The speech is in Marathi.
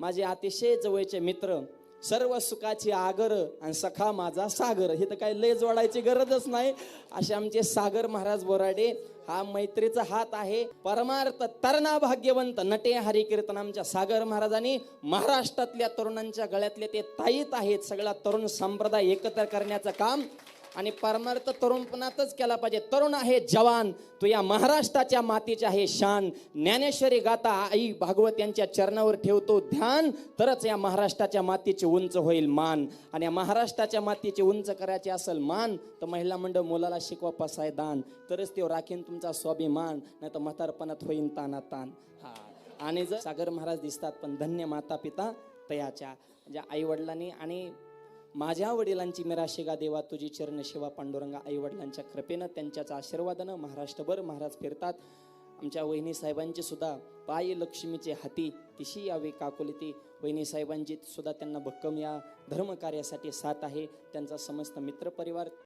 माझे अतिशय जवळचे मित्र सर्व सुखाची आगर आणि सखा माझा सागर. हे तर काही लय जोडायची गरजच नाही. असे आमचे सागर महाराज बोराडे हा मैत्रीचा हात आहे. परमार्थ तरणा भाग्यवंत नटे हरी कीर्तन आमच्या सागर महाराजांनी महाराष्ट्रातल्या तरुणांच्या गळ्यातले ते ताईत आहेत. सगळा तरुण संप्रदाय एकत्र करण्याचं काम आणि परमार्थ तरुणपणातच केला पाहिजे. तरुण आहे जवान. तो या महाराष्ट्राच्या मातीचे आहे शान. ज्ञानेश्वरी गाता आई भागवत यांच्या चरणावर ठेवतो ध्यान. तरच या महाराष्ट्राच्या मातीचे उंच होईल मान. आणि या महाराष्ट्राच्या मातीचे उंच करायचे असेल मान तर महिला मंडळ मुलाला शिकवा पसाय दान. तरच ते राखीन तुमचा स्वाभिमान नाही तर म्हातारपणात होईन ताना तान हा. आणि जर सागर महाराज दिसतात पण धन्य माता पिता तयाच्या. म्हणजे ज्या आई वडिलांनी आणि माझ्या वडिलांची मिराशेगा देवा तुझी चरण पांडुरंगा आई वडिलांच्या कृपेनं त्यांच्याच आशीर्वादानं महाराष्ट्रभर महाराज फिरतात. आमच्या वहिनी साहेबांची सुद्धा पाय लक्ष्मीचे हाती तिशी यावे काकुलती वहिनी साहेबांची सुद्धा त्यांना भक्कम या धर्मकार्यासाठी साथ आहे. त्यांचा समस्त मित्रपरिवार